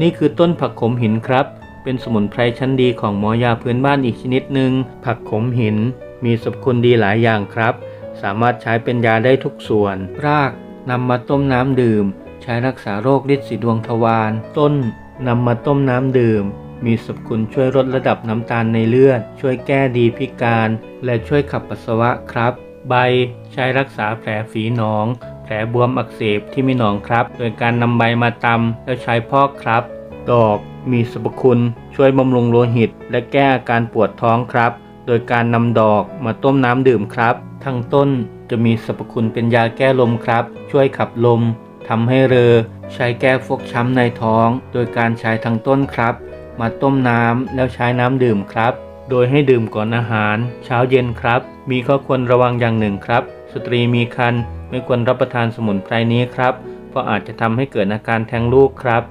นี่คือต้นผักขมหินครับ เป็นสมุนไพรชั้นดีของหมอยาพื้นบ้านอีกชนิดหนึ่ง ผักขมหิน มีสรรพคุณดีหลายอย่างครับ สามารถใช้เป็นยาได้ทุกส่วน รากนำมาต้มน้ำดื่ม ใช้รักษาโรคฤทธิ์สีดวงทวาร ต้นนำมาต้มน้ำดื่ม มีสรรพคุณช่วยลดระดับน้ำตาลในเลือด ช่วยแก้ดีพิการ และช่วยขับปัสสาวะครับ ใบใช้รักษาแผลฝีหนอง ลบวมอักเสบที่มีหนองครับ โดยการนำใบมาตำแล้วใช้พอกครับ ดอกมีสรรพคุณ ช่วยบำรุงโลหิต และแก้อาการปวดท้องครับ โดยการนำดอกมาต้มน้ำดื่มครับ ทั้งต้นจะมีสรรพคุณเป็นยาแก้ลมครับ ช่วยขับลมทำให้เรอ ใช้แก้ฟกช้ำในท้อง โดยการใช้ทั้งต้นครับ มาต้มน้ำแล้วใช้น้ำดื่มครับ โดยให้ดื่มก่อนอาหาร เช้าเย็นครับ มีข้อควรระวังอย่างหนึ่งครับ สตรีมีครรภ์ ไม่ควรรับประทานสมุนไพรนี้ครับ เพราะอาจจะทำให้เกิดอาการแท้งลูกครับ